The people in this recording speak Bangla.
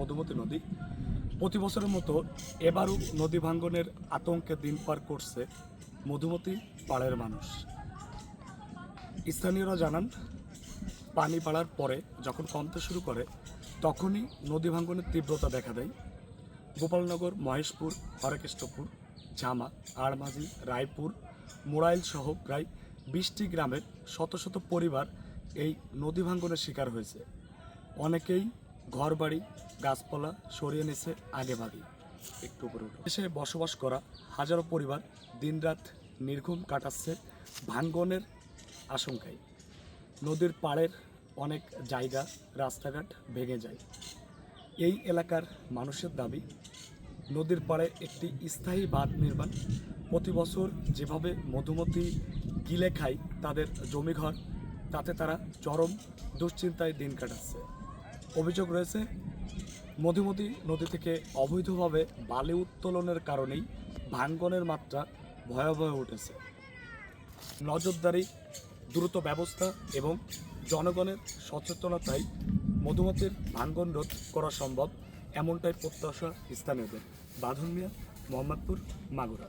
মধুমতি নদী। প্রতি বছরের মতো এবারও নদী ভাঙ্গনের আতঙ্কে দিন পার করছে মধুমতি পাড়ের মানুষ। স্থানীয়রা জানান, পানি পাড়ার পরে যখন কমতে শুরু করে, তখনই নদী ভাঙ্গনের তীব্রতা দেখা দেয়। গোপালনগর, মহেশপুর হরেকৃষ্ণপুর জামা আড়মাঝি রায়পুর, মোড়াইল সহ প্রায় বিশটি গ্রামের শত শত পরিবার এই নদী ভাঙ্গনের শিকার হয়েছে। অনেকেই ঘরবাড়ি, গাছপালা, সরিয়ে নিছে আগে ভাগে। একটু উপরে উঠো। দেশে বসবাস করা হাজারো পরিবার দিনরাত নির্ঘুম কাটাচ্ছে ভাঙ্গনের আশঙ্কায়। নদীর পাড়ের অনেক জায়গা রাস্তাঘাট ভেঙে যায়। এই এলাকার মানুষের দাবি, নদীর পাড়ে একটি স্থায়ী বাঁধ নির্মাণ, প্রতি বছর যেভাবে মধুমতি গিলে খায় তাদের জমিঘর, তাতে তারা চরম দুশ্চিন্তায় দিন কাটাচ্ছে। অভিযোগ রয়েছে, মধুমতি নদী থেকে অবৈধভাবে বালি উত্তোলনের কারণেই ভাঙ্গনের মাত্রা ভয়াবহ উঠেছে। নজরদারি, দ্রুত ব্যবস্থা এবং জনগণের সচেতনতায় মধুমতির ভাঙ্গন রোধ করা সম্ভব, এমনটাই প্রত্যাশা স্থানীয়দের। বাঁধন মিয়া, মোহাম্মদপুর, মাগুরা।